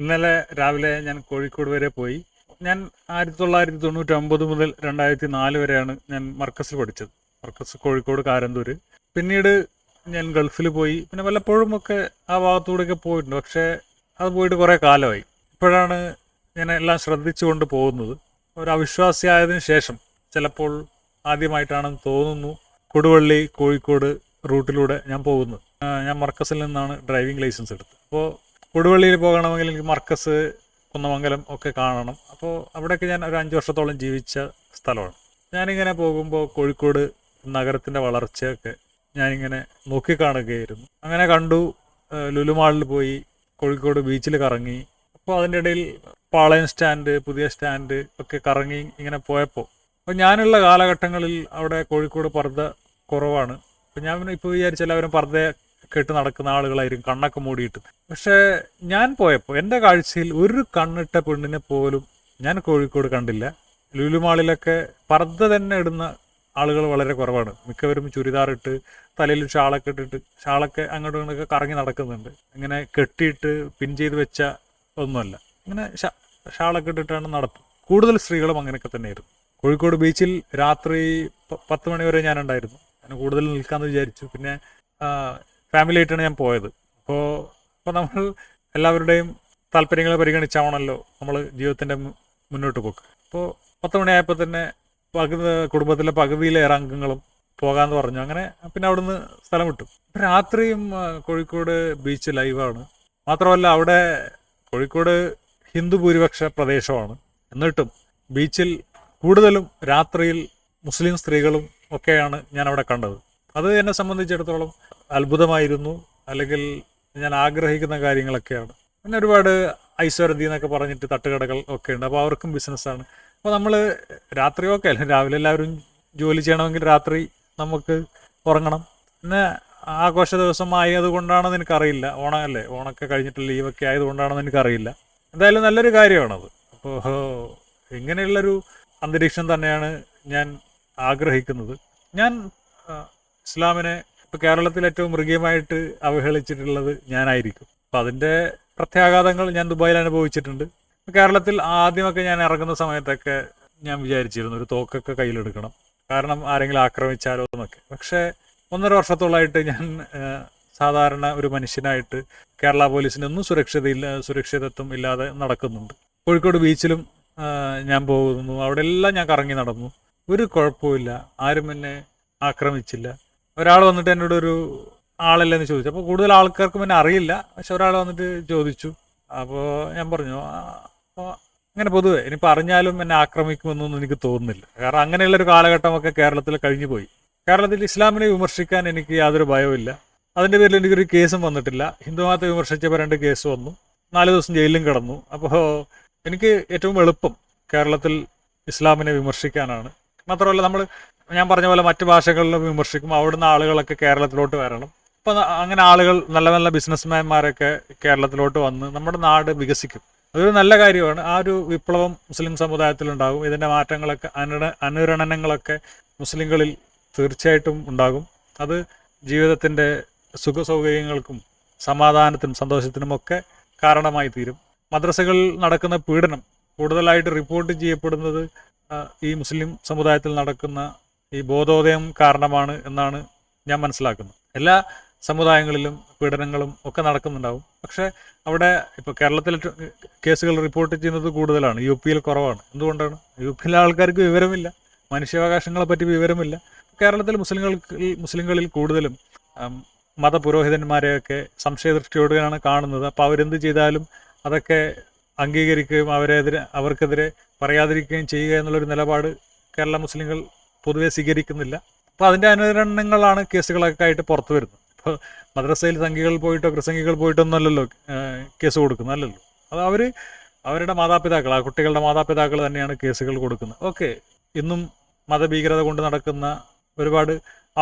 ഇന്നലെ രാവിലെ ഞാൻ കോഴിക്കോട് വരെ പോയി. ഞാൻ ആയിരത്തി തൊള്ളായിരത്തി തൊണ്ണൂറ്റി ഒമ്പത് മുതൽ രണ്ടായിരത്തി നാല് വരെയാണ് ഞാൻ മർക്കസിൽ പഠിച്ചത്. മർക്കസ് കോഴിക്കോട് കാരന്തൂർ പിന്നീട് ഞാൻ ഗൾഫിൽ പോയി. പിന്നെ വല്ലപ്പോഴും ഒക്കെ ആ ഭാഗത്തൂടെയൊക്കെ പോയിട്ടുണ്ട്. പക്ഷേ അത് പോയിട്ട് കുറേ കാലമായി. ഇപ്പോഴാണ് ഞാൻ എല്ലാം ശ്രദ്ധിച്ചുകൊണ്ട് പോകുന്നത്. ഒരു അവിശ്വാസിയായതിനു ശേഷം ചിലപ്പോൾ ആദ്യമായിട്ടാണെന്ന് തോന്നുന്നു കൊടുവള്ളി കോഴിക്കോട് റൂട്ടിലൂടെ ഞാൻ പോകുന്നത്. ഞാൻ മർക്കസിൽ നിന്നാണ് ഡ്രൈവിംഗ് ലൈസൻസ് എടുത്തത്. അപ്പോൾ കൊടുവള്ളിയിൽ പോകണമെങ്കിൽ എനിക്ക് മർക്കസ് കുന്നമംഗലം ഒക്കെ കാണണം. അപ്പോൾ അവിടെയൊക്കെ ഞാൻ ഒരു അഞ്ച് വർഷത്തോളം ജീവിച്ച സ്ഥലമാണ്. ഞാനിങ്ങനെ പോകുമ്പോൾ കോഴിക്കോട് നഗരത്തിന്റെ വളർച്ചയൊക്കെ ഞാനിങ്ങനെ നോക്കിക്കാണുകയായിരുന്നു. അങ്ങനെ കണ്ടു ലുലുമാളിൽ പോയി കോഴിക്കോട് ബീച്ചിൽ കറങ്ങി. അപ്പോൾ അതിന്റെ ഇടയിൽ പാളയം സ്റ്റാൻഡ് പുതിയ സ്റ്റാൻഡ് ഒക്കെ കറങ്ങി ഇങ്ങനെ പോയപ്പോൾ അപ്പോൾ ഞാനുള്ള കാലഘട്ടങ്ങളിൽ അവിടെ കോഴിക്കോട് പർദ്ദ കുറവാണ്. അപ്പോൾ ഞാൻ ഇപ്പോൾ വിചാരിച്ച എല്ലാവരും കെട്ട് നടക്കുന്ന ആളുകളായിരിക്കും കണ്ണൊക്കെ മൂടിയിട്ട്. പക്ഷേ ഞാൻ പോയപ്പോൾ എന്റെ കാഴ്ചയിൽ ഒരു കണ്ണിട്ട പെണ്ണിനെ പോലും ഞാൻ കോഴിക്കോട് കണ്ടില്ല. ലുലുമാളിലൊക്കെ പർദ്ദ തന്നെ ഇടുന്ന ആളുകൾ വളരെ കുറവാണ്. മിക്കവരും ചുരിദാറിട്ട് തലയിൽ ഷാളൊക്കെ ഇട്ടിട്ട് ഷാളൊക്കെ അങ്ങോട്ടും ഇങ്ങോട്ടൊക്കെ കറങ്ങി നടക്കുന്നുണ്ട്. ഇങ്ങനെ കെട്ടിയിട്ട് പിൻ ചെയ്ത് വെച്ച ഒന്നുമല്ല. ഇങ്ങനെ ഷാളൊക്കെ ഇട്ടിട്ടാണ് നടപ്പ്. കൂടുതൽ സ്ത്രീകളും അങ്ങനെയൊക്കെ തന്നെയായിരുന്നു. കോഴിക്കോട് ബീച്ചിൽ രാത്രി പത്ത് മണി വരെ ഞാനുണ്ടായിരുന്നു. ഞാൻ കൂടുതൽ നിൽക്കാമെന്ന് വിചാരിച്ചു. പിന്നെ ഫാമിലി ആയിട്ടാണ് ഞാൻ പോയത്. അപ്പോൾ അപ്പോൾ നമ്മൾ എല്ലാവരുടെയും താല്പര്യങ്ങളെ പരിഗണിച്ചാവണമല്ലോ നമ്മൾ ജീവിതത്തിന്റെ മുന്നോട്ട് പോക്ക്. അപ്പോൾ പത്ത് മണിയായപ്പോൾ തന്നെ പകുതി കുടുംബത്തിലെ പകുതിയിലേറെ അംഗങ്ങളും പോകാമെന്ന് പറഞ്ഞു. അങ്ങനെ പിന്നെ അവിടുന്ന് സ്ഥലം വിട്ടു. രാത്രിയും കോഴിക്കോട് ബീച്ച് ലൈവാണ്. മാത്രമല്ല അവിടെ കോഴിക്കോട് ഹിന്ദു ഭൂരിപക്ഷ പ്രദേശമാണ്. എന്നിട്ടും ബീച്ചിൽ കൂടുതലും രാത്രിയിൽ മുസ്ലിം സ്ത്രീകളും ഒക്കെയാണ് ഞാൻ അവിടെ കണ്ടത്. അത് എന്നെ സംബന്ധിച്ചിടത്തോളം അത്ഭുതമായിരുന്നു. അല്ലെങ്കിൽ ഞാൻ ആഗ്രഹിക്കുന്ന കാര്യങ്ങളൊക്കെയാണ്. പിന്നെ ഒരുപാട് ഐശ്വരതി എന്നൊക്കെ പറഞ്ഞിട്ട് തട്ടുകടകൾ ഒക്കെ ഉണ്ട്. അപ്പോൾ അവർക്കും ബിസിനസ്സാണ്. അപ്പോൾ നമ്മൾ രാത്രി ഒക്കെ അല്ല രാവിലെ എല്ലാവരും ജോലി ചെയ്യണമെങ്കിൽ രാത്രി നമുക്ക് ഉറങ്ങണം. പിന്നെ ആഘോഷ ദിവസം ആയത് കൊണ്ടാണെന്ന് എനിക്കറിയില്ല ഓണമല്ലേ ഓണമൊക്കെ കഴിഞ്ഞിട്ട് ലീവൊക്കെ ആയതുകൊണ്ടാണെന്ന് എനിക്കറിയില്ല. എന്തായാലും നല്ലൊരു കാര്യമാണത്. അപ്പോൾ ഇങ്ങനെയുള്ളൊരു അന്തരീക്ഷം തന്നെയാണ് ഞാൻ ആഗ്രഹിക്കുന്നത്. ഞാൻ ഇസ്ലാമിനെ ഇപ്പോൾ കേരളത്തിൽ ഏറ്റവും മൃഗീയമായിട്ട് അവഹേളിച്ചിട്ടുള്ളത് ഞാനായിരിക്കും. അപ്പോൾ അതിന്റെ പ്രത്യാഘാതങ്ങൾ ഞാൻ ദുബായിൽ അനുഭവിച്ചിട്ടുണ്ട്. കേരളത്തിൽ ആദ്യമൊക്കെ ഞാൻ ഇറങ്ങുന്ന സമയത്തൊക്കെ ഞാൻ വിചാരിച്ചിരുന്നു ഒരു തോക്കൊക്കെ കയ്യിലെടുക്കണം. കാരണം ആരെങ്കിലും ആക്രമിച്ചാലോ എന്നൊക്കെ. പക്ഷേ ഒന്നര വർഷത്തോളമായിട്ട് ഞാൻ സാധാരണ ഒരു മനുഷ്യനായിട്ട് കേരള പോലീസിനൊന്നും സുരക്ഷിതയില്ല സുരക്ഷിതത്വം ഇല്ലാതെ നടക്കുന്നുണ്ട്. കോഴിക്കോട് ബീച്ചിലും ഞാൻ പോകുന്നു. അവിടെ എല്ലാം ഞാൻ കറങ്ങി നടന്നു. ഒരു കുഴപ്പമില്ല ആരും എന്നെ ആക്രമിച്ചില്ല. ഒരാൾ വന്നിട്ട് എന്നോട് ഒരു ആളല്ലെന്ന് ചോദിച്ചു. അപ്പോൾ കൂടുതൽ ആൾക്കാർക്കും എന്നെ അറിയില്ല. പക്ഷെ ഒരാൾ വന്നിട്ട് ചോദിച്ചു. അപ്പോൾ ഞാൻ പറഞ്ഞു അപ്പോൾ അങ്ങനെ പൊതുവെ ഇനി പറഞ്ഞാലും എന്നെ ആക്രമിക്കുമെന്നൊന്നും എനിക്ക് തോന്നുന്നില്ല. കാരണം അങ്ങനെയുള്ള ഒരു കാലഘട്ടമൊക്കെ കേരളത്തിൽ കഴിഞ്ഞു പോയി. കേരളത്തിൽ ഇസ്ലാമിനെ വിമർശിക്കാൻ എനിക്ക് യാതൊരു ഭയവുമില്ല. അതിന്റെ പേരിൽ എനിക്കൊരു കേസും വന്നിട്ടില്ല. ഹിന്ദു മതത്തെ വിമർശിച്ചപ്പോൾ രണ്ട് കേസ് വന്നു. നാല് ദിവസം ജയിലിലും കിടന്നു. അപ്പോൾ എനിക്ക് ഏറ്റവും എളുപ്പം കേരളത്തിൽ ഇസ്ലാമിനെ വിമർശിക്കാനാണ്. മാത്രമല്ല നമ്മൾ ഞാൻ പറഞ്ഞ പോലെ മറ്റു ഭാഷകളിലും വിമർശിക്കും. അവിടുന്ന് ആളുകളൊക്കെ കേരളത്തിലോട്ട് വരണം. അപ്പോൾ അങ്ങനെ ആളുകൾ നല്ല നല്ല ബിസിനസ്മാൻമാരൊക്കെ കേരളത്തിലോട്ട് വന്ന് നമ്മുടെ നാട് വികസിക്കും. അതൊരു നല്ല കാര്യമാണ്. ആ ഒരു വിപ്ലവം മുസ്ലിം സമുദായത്തിലുണ്ടാകും. ഇതിന്റെ മാറ്റങ്ങളൊക്കെ അനുര അനുരണനങ്ങളൊക്കെ മുസ്ലിങ്ങളിൽ തീർച്ചയായിട്ടും ഉണ്ടാകും. അത് ജീവിതത്തിന്റെ സുഖസൗകര്യങ്ങൾക്കും സമാധാനത്തിനും സന്തോഷത്തിനും ഒക്കെ കാരണമായി തീരും. മദ്രസകളിൽ നടക്കുന്ന പീഡനം കൂടുതലായിട്ട് റിപ്പോർട്ട് ചെയ്യപ്പെടുന്നത് ഈ മുസ്ലിം സമുദായത്തിൽ നടക്കുന്ന ഈ ബോധോദയം കാരണമാണ് എന്നാണ് ഞാൻ മനസ്സിലാക്കുന്നത്. എല്ലാ സമുദായങ്ങളിലും പീഡനങ്ങളും ഒക്കെ നടക്കുന്നുണ്ടാവും. പക്ഷേ അവിടെ ഇപ്പോൾ കേരളത്തിൽ കേസുകൾ റിപ്പോർട്ട് ചെയ്യുന്നത് കൂടുതലാണ്. യു പിയിൽ കുറവാണ്. എന്തുകൊണ്ടാണ്? യു പിയിലെ ആൾക്കാർക്ക് വിവരമില്ല. മനുഷ്യാവകാശങ്ങളെ പറ്റി വിവരമില്ല. കേരളത്തിൽ മുസ്ലിങ്ങൾക്ക് മുസ്ലിങ്ങളിൽ കൂടുതലും മതപുരോഹിതന്മാരെയൊക്കെ സംശയദൃഷ്ടിയോടെയാണ് കാണുന്നത്. അപ്പോൾ അവരെന്ത് ചെയ്താലും അതൊക്കെ അംഗീകരിക്കുകയും അവരെതിരെ അവർക്കെതിരെ പറയാതിരിക്കുകയും ചെയ്യുക എന്നുള്ളൊരു നിലപാട് കേരള മുസ്ലിങ്ങൾ പൊതുവെ സ്വീകരിക്കുന്നില്ല. അപ്പോൾ അതിന്റെ അനുരണങ്ങളാണ് കേസുകളൊക്കെ ആയിട്ട് പുറത്തു വരുന്നത്. ഇപ്പോൾ മദ്രസയിൽ സംഘികൾ പോയിട്ടോ ക്രിസംഘികൾ പോയിട്ടൊന്നും അല്ലല്ലോ കേസ് കൊടുക്കുന്നു അല്ലല്ലോ. അത് അവർ അവരുടെ മാതാപിതാക്കൾ ആ കുട്ടികളുടെ മാതാപിതാക്കൾ തന്നെയാണ് കേസുകൾ കൊടുക്കുന്നത്. ഓക്കെ ഇന്നും മതഭീകരത കൊണ്ട് നടക്കുന്ന ഒരുപാട്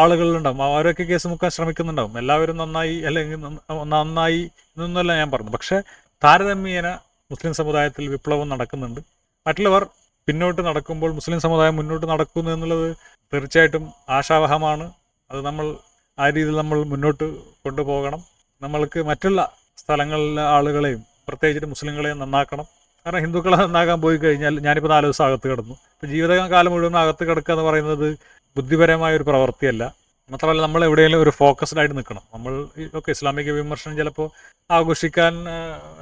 ആളുകളുണ്ടാവും. അവരൊക്കെ കേസ് മുക്കാൻ ശ്രമിക്കുന്നുണ്ടാവും. എല്ലാവരും നന്നായി അല്ലെങ്കിൽ നന്നായി എന്നൊന്നുമല്ല ഞാൻ പറഞ്ഞു പക്ഷേ താരതമ്യേന മുസ്ലിം സമുദായത്തിൽ വിപ്ലവം നടക്കുന്നുണ്ട്. മറ്റുള്ളവർ പിന്നോട്ട് നടക്കുമ്പോൾ മുസ്ലിം സമുദായം മുന്നോട്ട് നടക്കുന്നു എന്നുള്ളത് തീർച്ചയായിട്ടും ആശാവഹമാണ്. അത് നമ്മൾ ആ രീതിയിൽ നമ്മൾ മുന്നോട്ട് കൊണ്ടുപോകണം. നമ്മൾക്ക് മറ്റുള്ള സ്ഥലങ്ങളിലെ ആളുകളെയും പ്രത്യേകിച്ചിട്ട് മുസ്ലിങ്ങളെയും നന്നാക്കണം. കാരണം ഹിന്ദുക്കളെ നന്നാക്കാൻ പോയി കഴിഞ്ഞാൽ ഞാനിപ്പോൾ നാല് ദിവസം അകത്ത് കിടന്നു. ഇപ്പോൾ ജീവിതകാലം മുഴുവൻ അകത്ത് കിടക്കുക എന്ന് പറയുന്നത് ബുദ്ധിപരമായ ഒരു പ്രവൃത്തിയല്ല. മാത്രമല്ല നമ്മൾ എവിടെയെങ്കിലും ഒരു ഫോക്കസ്ഡ് ആയിട്ട് നിൽക്കണം. നമ്മൾ ഓക്കെ ഇസ്ലാമിക വിമർശനം ചിലപ്പോൾ ആഘോഷിക്കാൻ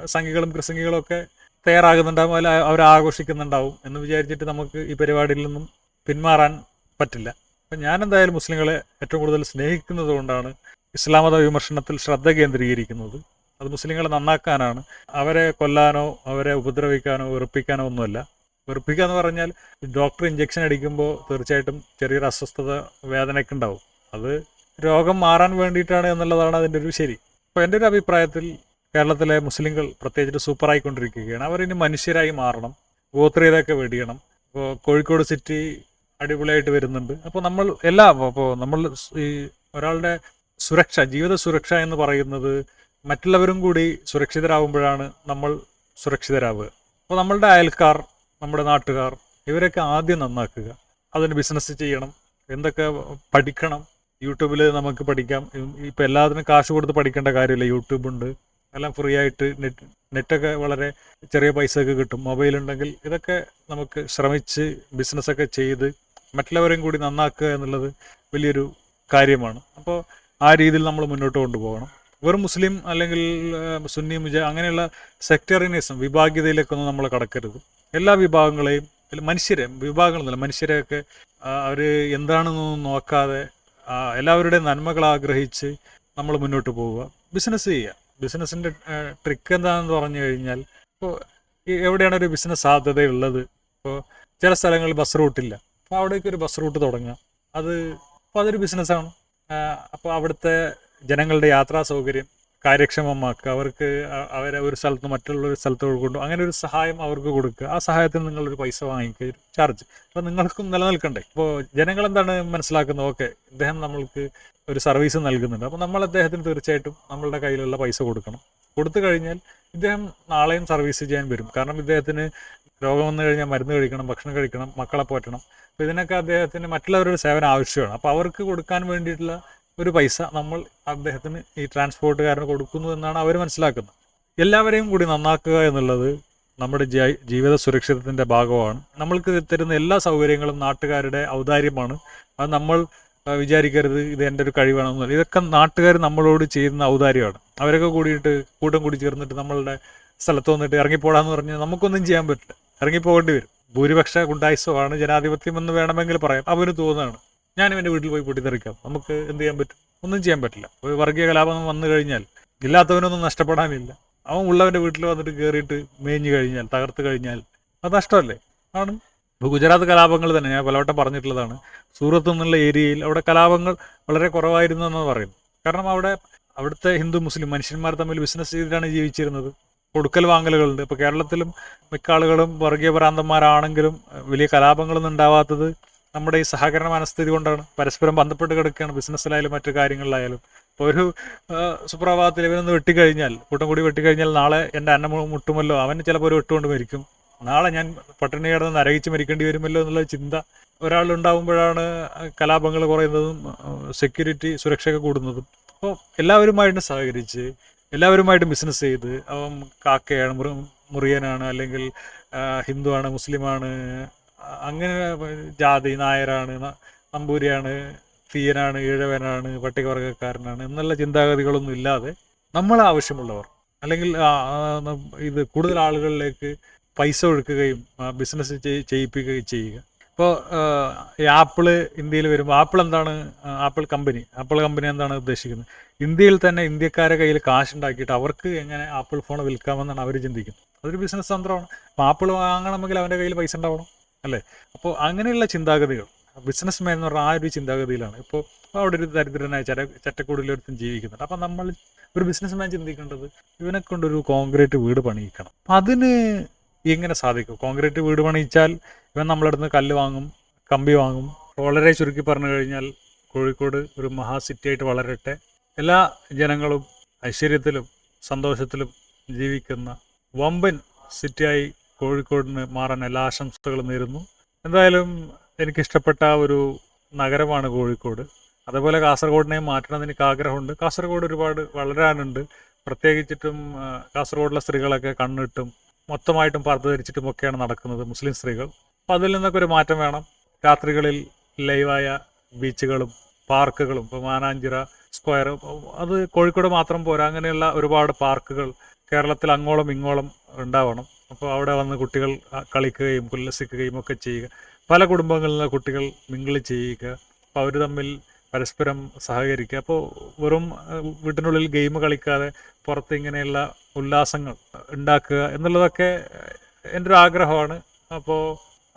സംഘികളും ക്രിസംഗികളും ഒക്കെ തയ്യാറാകുന്നുണ്ടാവും അല്ല അവർ ആഘോഷിക്കുന്നുണ്ടാവും എന്ന് വിചാരിച്ചിട്ട് നമുക്ക് ഈ പരിപാടിയിൽ നിന്നും പിന്മാറാൻ പറ്റില്ല. അപ്പം ഞാൻ എന്തായാലും മുസ്ലിങ്ങളെ ഏറ്റവും കൂടുതൽ സ്നേഹിക്കുന്നത് കൊണ്ടാണ് ഇസ്ലാം മത വിമർശനത്തിൽ ശ്രദ്ധ കേന്ദ്രീകരിക്കുന്നത്. അത് മുസ്ലിങ്ങളെ നന്നാക്കാനാണ്. അവരെ കൊല്ലാനോ അവരെ ഉപദ്രവിക്കാനോ വെറുപ്പിക്കാനോ ഒന്നുമല്ല. വെറുപ്പിക്കുക എന്ന് പറഞ്ഞാൽ ഡോക്ടർ ഇഞ്ചെക്ഷൻ അടിക്കുമ്പോൾ തീർച്ചയായിട്ടും ചെറിയൊരു അസ്വസ്ഥത വേദനയൊക്കെ ഉണ്ടാവും. അത് രോഗം മാറാൻ വേണ്ടിയിട്ടാണ് എന്നുള്ളതാണ് അതിന്റെ ഒരു ശരി. അപ്പോൾ എന്റെ ഒരു അഭിപ്രായത്തിൽ കേരളത്തിലെ മുസ്ലിങ്ങൾ പ്രത്യേകിച്ച് സൂപ്പറായിക്കൊണ്ടിരിക്കുകയാണ്. അവരിനി മനുഷ്യരായി മാറണം. ഗോത്രീയതൊക്കെ വെടിയണം. ഇപ്പോൾ കോഴിക്കോട് സിറ്റി അടിപൊളിയായിട്ട് വരുന്നുണ്ട്. അപ്പോൾ നമ്മൾ എല്ലാ അപ്പോൾ നമ്മൾ ഈ ഒരാളുടെ സുരക്ഷ ജീവിത സുരക്ഷ എന്ന് പറയുന്നത് മറ്റുള്ളവരും കൂടി സുരക്ഷിതരാകുമ്പോഴാണ് നമ്മൾ സുരക്ഷിതരാവുക. അപ്പോൾ നമ്മളുടെ അയൽക്കാർ നമ്മുടെ നാട്ടുകാർ ഇവരൊക്കെ ആദ്യം നന്നാക്കുക. അതിന് ബിസിനസ് ചെയ്യണം. എന്തൊക്കെ പഠിക്കണം. യൂട്യൂബിൽ നമുക്ക് പഠിക്കാം. ഇപ്പം എല്ലാത്തിനും കാശ് കൊടുത്ത് പഠിക്കേണ്ട കാര്യമില്ല. യൂട്യൂബ് ഉണ്ട് എല്ലാം ഫ്രീ ആയിട്ട് നെറ്റ് നെറ്റൊക്കെ വളരെ ചെറിയ പൈസയൊക്കെ കിട്ടും. മൊബൈൽ ഉണ്ടെങ്കിൽ ഇതൊക്കെ നമുക്ക് ശ്രമിച്ച് ബിസിനസ്സൊക്കെ ചെയ്ത് മറ്റുള്ളവരെയും കൂടി നന്നാക്കുക എന്നുള്ളത് വലിയൊരു കാര്യമാണ്. അപ്പോൾ ആ രീതിയിൽ നമ്മൾ മുന്നോട്ട് കൊണ്ടുപോകണം. വെറും മുസ്ലിം അല്ലെങ്കിൽ സുന്നി മുജ അങ്ങനെയുള്ള സെക്ടറിനിസം വിഭാഗീയതയിലേക്കൊന്നും നമ്മൾ കടക്കരുത്. എല്ലാ വിഭാഗങ്ങളെയും മനുഷ്യരെ വിഭാഗങ്ങളൊന്നുമില്ല മനുഷ്യരെയൊക്കെ അവർ എന്താണെന്നൊന്നും നോക്കാതെ എല്ലാവരുടെയും നന്മകൾ ആഗ്രഹിച്ച് നമ്മൾ മുന്നോട്ട് പോവുക. ബിസിനസ് ചെയ്യുക. ബിസിനസ്സിന്റെ ട്രിക്ക് എന്താണെന്ന് പറഞ്ഞു കഴിഞ്ഞാൽ ഇപ്പോൾ എവിടെയാണ് ഒരു ബിസിനസ് സാധ്യതയുള്ളത്? ഇപ്പോൾ ചില സ്ഥലങ്ങളിൽ ബസ് റൂട്ടില്ല അപ്പോൾ അവിടേക്ക് ഒരു ബസ് റൂട്ട് തുടങ്ങുക അത് അപ്പോൾ അതൊരു ബിസിനസ്സാണ് അപ്പോൾ അവിടുത്തെ ജനങ്ങളുടെ യാത്രാ സൗകര്യം കാര്യക്ഷമമാക്കുക. അവർക്ക് അവരെ ഒരു സ്ഥലത്ത് മറ്റുള്ള ഒരു സ്ഥലത്തോട് കൊണ്ടു അങ്ങനെ ഒരു സഹായം അവർക്ക് കൊടുക്കുക. ആ സഹായത്തിന് നിങ്ങളൊരു പൈസ വാങ്ങിക്കുക ഒരു ചാർജ്. അപ്പോൾ നിങ്ങൾക്കും നിലനിൽക്കണ്ടേ? ഇപ്പോൾ ജനങ്ങൾ എന്താണ് മനസ്സിലാക്കുന്നത്? ഓക്കെ ഇദ്ദേഹം നമ്മൾക്ക് ഒരു സർവീസ് നൽകുന്നുണ്ട്. അപ്പോൾ നമ്മൾ അദ്ദേഹത്തിന് തീർച്ചയായിട്ടും നമ്മളുടെ കയ്യിലുള്ള പൈസ കൊടുക്കണം. കൊടുത്തു കഴിഞ്ഞാൽ ഇദ്ദേഹം നാളെയും സർവീസ് ചെയ്യാൻ വരും. കാരണം ഇദ്ദേഹത്തിന് രോഗം വന്നു കഴിഞ്ഞാൽ മരുന്ന് കഴിക്കണം ഭക്ഷണം കഴിക്കണം മക്കളെ പോറ്റണം. അപ്പോൾ ഇതിനൊക്കെ അദ്ദേഹത്തിന് മറ്റുള്ളവരുടെ സേവനം ആവശ്യമാണ്. അപ്പോൾ അവർക്ക് കൊടുക്കാൻ വേണ്ടിയിട്ടുള്ള ഒരു പൈസ നമ്മൾ അദ്ദേഹത്തിന് ഈ ട്രാൻസ്പോർട്ടുകാരന് കൊടുക്കുന്നു എന്നാണ് അവർ മനസ്സിലാക്കുന്നത്. എല്ലാവരെയും കൂടി നന്നാക്കുക എന്നുള്ളത് നമ്മുടെ ജീവിത സുരക്ഷിതത്തിന്റെ ഭാഗമാണ്. നമ്മൾക്ക് തരുന്ന എല്ലാ സൗകര്യങ്ങളും നാട്ടുകാരുടെ ഔദാര്യമാണ്. അത് നമ്മൾ വിചാരിക്കരുത് ഇത് എന്റെ ഒരു കഴിവാണെന്നല്ല ഇതൊക്കെ നാട്ടുകാർ നമ്മളോട് ചെയ്യുന്ന ഔദാര്യമാണ്. അവരൊക്കെ കൂടിയിട്ട് കൂട്ടം കൂടി ചേർന്നിട്ട് നമ്മളുടെ സ്ഥലത്ത് വന്നിട്ട് ഇറങ്ങിപ്പോടാന്ന് പറഞ്ഞാൽ നമുക്കൊന്നും ചെയ്യാൻ പറ്റില്ല. ഇറങ്ങിപ്പോകേണ്ടി വരും. ഭൂരിപക്ഷ ഗുണ്ടായുസമാണ് ജനാധിപത്യം എന്ന് വേണമെങ്കിൽ പറയാം. അവന് തോന്നുകയാണ് ഞാൻ എന്റെ വീട്ടിൽ പോയി പൊട്ടിത്തെറിക്കാം. നമുക്ക് എന്ത് ചെയ്യാൻ പറ്റും? ഒന്നും ചെയ്യാൻ പറ്റില്ല. ഒരു വർഗീയ കലാപം വന്നു കഴിഞ്ഞാൽ ഇല്ലാത്തവനൊന്നും നഷ്ടപ്പെടാനില്ല. അവൻ ഉള്ളവന്റെ വീട്ടിൽ വന്നിട്ട് കയറിയിട്ട് മേഞ്ഞു കഴിഞ്ഞാൽ തകർത്ത് കഴിഞ്ഞാൽ അത് നഷ്ടമല്ലേ? ആണ്. ഗുജറാത്ത് കലാപങ്ങൾ തന്നെ ഞാൻ പലവട്ടം പറഞ്ഞിട്ടുള്ളതാണ്. സൂറത്ത് എന്നുള്ള ഏരിയയിൽ അവിടെ കലാപങ്ങൾ വളരെ കുറവായിരുന്നു എന്ന് പറയുന്നു. കാരണം അവിടെ അവിടുത്തെ ഹിന്ദു മുസ്ലിം മനുഷ്യന്മാർ തമ്മിൽ ബിസിനസ് ചെയ്തിട്ടാണ് ജീവിച്ചിരുന്നത്. കൊടുക്കൽ വാങ്ങലുകളുണ്ട്. ഇപ്പോൾ കേരളത്തിലും മിക്ക ആളുകളും വർഗീയ ഭ്രാന്തന്മാരാണെങ്കിലും വലിയ കലാപങ്ങളൊന്നും ഉണ്ടാവാത്തത് നമ്മുടെ ഈ സഹകരണ മനസ്ഥിതി കൊണ്ടാണ് പരസ്പരം ബന്ധപ്പെട്ട് കിടക്കുകയാണ് ബിസിനസ്സിലായാലും മറ്റു കാര്യങ്ങളിലായാലും. ഇപ്പോൾ ഒരു സുപ്രഭാതത്തിൽ ഇവനൊന്ന് വെട്ടിക്കഴിഞ്ഞാൽ കൂട്ടം കൂടി വെട്ടിക്കഴിഞ്ഞാൽ നാളെ എന്റെ അന്നം മുട്ടുമല്ലോ അവന് ചിലപ്പോൾ ഒരു വെട്ടുകൊണ്ട് മരിക്കും. നാളെ ഞാൻ പട്ടിണി കിടന്ന് നരകിച്ച് മരിക്കേണ്ടി വരുമല്ലോ എന്നുള്ള ചിന്ത ഒരാളുണ്ടാവുമ്പോഴാണ് കലാപങ്ങൾ കുറയുന്നതും സെക്യൂരിറ്റി സുരക്ഷയൊക്കെ കൂടുന്നതും. അപ്പോൾ എല്ലാവരുമായിട്ട് സഹകരിച്ച് എല്ലാവരുമായിട്ട് ബിസിനസ് ചെയ്ത് അവൻ കാക്കയാണ് മുറി മുറിയനാണ് അല്ലെങ്കിൽ ഹിന്ദുവാണ് മുസ്ലിമാണ് അങ്ങനെ ജാതി നായരാണ് നമ്പൂരിയാണ് തീയനാണ് ഈഴവനാണ് പട്ടികവർഗക്കാരനാണ് എന്നുള്ള ചിന്താഗതികളൊന്നും ഇല്ലാതെ നമ്മൾ ആവശ്യമുള്ളവർ. അല്ലെങ്കിൽ ഇത് കൂടുതൽ ആളുകളിലേക്ക് പൈസ ഒഴുക്കുകയും ബിസിനസ് ചെയ്യിപ്പിക്കുകയും ചെയ്യുക. ഇപ്പോൾ ആപ്പിൾ ഇന്ത്യയിൽ വരുമ്പോൾ ആപ്പിൾ എന്താണ് ആപ്പിൾ കമ്പനി ആപ്പിൾ കമ്പനി എന്താണ് ഉദ്ദേശിക്കുന്നത്? ഇന്ത്യയിൽ തന്നെ ഇന്ത്യക്കാരെ കയ്യിൽ കാശ് ഉണ്ടാക്കിയിട്ട് അവർക്ക് എങ്ങനെ ആപ്പിൾ ഫോൺ വിൽക്കാമെന്നാണ് അവർ ചിന്തിക്കുന്നത്. അതൊരു ബിസിനസ് തന്ത്രമാണ്. അപ്പോൾ ആപ്പിൾ വാങ്ങണമെങ്കിൽ അവന്റെ കയ്യിൽ പൈസ ഉണ്ടാവണം. അല്ലേ? അപ്പോൾ അങ്ങനെയുള്ള ചിന്താഗതികൾ ബിസിനസ് മാൻ എന്ന് പറഞ്ഞാൽ ആ ഒരു ചിന്താഗതിയിലാണ്. ഇപ്പോൾ അവിടെ ഒരു ദരിദ്രനായ ചര ചട്ടക്കൂടിലൊരുത്തും ജീവിക്കുന്നുണ്ട്. അപ്പം നമ്മൾ ഒരു ബിസിനസ് മാൻ ചിന്തിക്കേണ്ടത് ഇവനെ കൊണ്ടൊരു കോൺക്രീറ്റ് വീട് പണിയിക്കണം. അപ്പം അതിന് എങ്ങനെ സാധിക്കും? കോൺക്രീറ്റ് വീട് പണിയിച്ചാൽ ഇവൻ നമ്മളടുത്ത് കല്ല് വാങ്ങും കമ്പി വാങ്ങും. വളരെ ചുരുക്കി പറഞ്ഞു കഴിഞ്ഞാൽ കോഴിക്കോട് ഒരു മഹാ സിറ്റി ആയിട്ട് വളരട്ടെ. എല്ലാ ജനങ്ങളും ഐശ്വര്യത്തിലും സന്തോഷത്തിലും ജീവിക്കുന്ന വമ്പൻ സിറ്റിയായി കോഴിക്കോടിന് മാറാൻ എല്ലാ ആശംസകളും നേരുന്നു. എന്തായാലും എനിക്കിഷ്ടപ്പെട്ട ഒരു നഗരമാണ് കോഴിക്കോട്. അതേപോലെ കാസർഗോഡിനെയും മാറ്റണമെന്ന് എനിക്ക് ആഗ്രഹമുണ്ട്. കാസർഗോഡ് ഒരുപാട് വളരാനുണ്ട്. പ്രത്യേകിച്ചിട്ടും കാസർഗോഡിലെ സ്ത്രീകളൊക്കെ കണ്ണിട്ടും മൊത്തമായിട്ടും പർദ്ദ ധരിച്ചിട്ടും ഒക്കെയാണ് നടക്കുന്നത് മുസ്ലിം സ്ത്രീകൾ. അപ്പോൾ അതിൽ നിന്നൊക്കെ ഒരു മാറ്റം വേണം. രാത്രികളിൽ ലൈവായ ബീച്ചുകളും പാർക്കുകളും ഇപ്പോൾ മാനാഞ്ചിറ സ്ക്വയർ അത് കോഴിക്കോട് മാത്രം പോരാ അങ്ങനെയുള്ള ഒരുപാട് പാർക്കുകൾ കേരളത്തിൽ അങ്ങോളം ഇങ്ങോളം ഉണ്ടാവണം. അപ്പോൾ അവിടെ വന്ന് കുട്ടികൾ കളിക്കുകയും ഉല്ലസിക്കുകയും ഒക്കെ ചെയ്യുക. പല കുടുംബങ്ങളിൽ നിന്ന് കുട്ടികൾ മിങ്കിൾ ചെയ്യുക. അപ്പോൾ അവർ തമ്മിൽ പരസ്പരം സഹകരിക്കുക. അപ്പോൾ വെറും വീട്ടിനുള്ളിൽ ഗെയിം കളിക്കാതെ പുറത്ത് ഇങ്ങനെയുള്ള ഉല്ലാസങ്ങൾ ഉണ്ടാക്കുക എന്നുള്ളതൊക്കെ എന്റെ ഒരു ആഗ്രഹമാണ്. അപ്പോൾ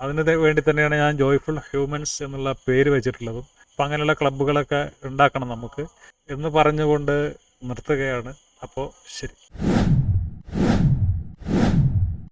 അതിന് വേണ്ടി തന്നെയാണ് ഞാൻ ജോയ്ഫുൾ ഹ്യൂമൻസ് എന്നുള്ള പേര് വെച്ചിട്ടുള്ളതും. അപ്പം അങ്ങനെയുള്ള ക്ലബ്ബുകളൊക്കെ ഉണ്ടാക്കണം നമുക്ക് എന്ന് പറഞ്ഞുകൊണ്ട് നിർത്തുകയാണ്. അപ്പോൾ ശരി.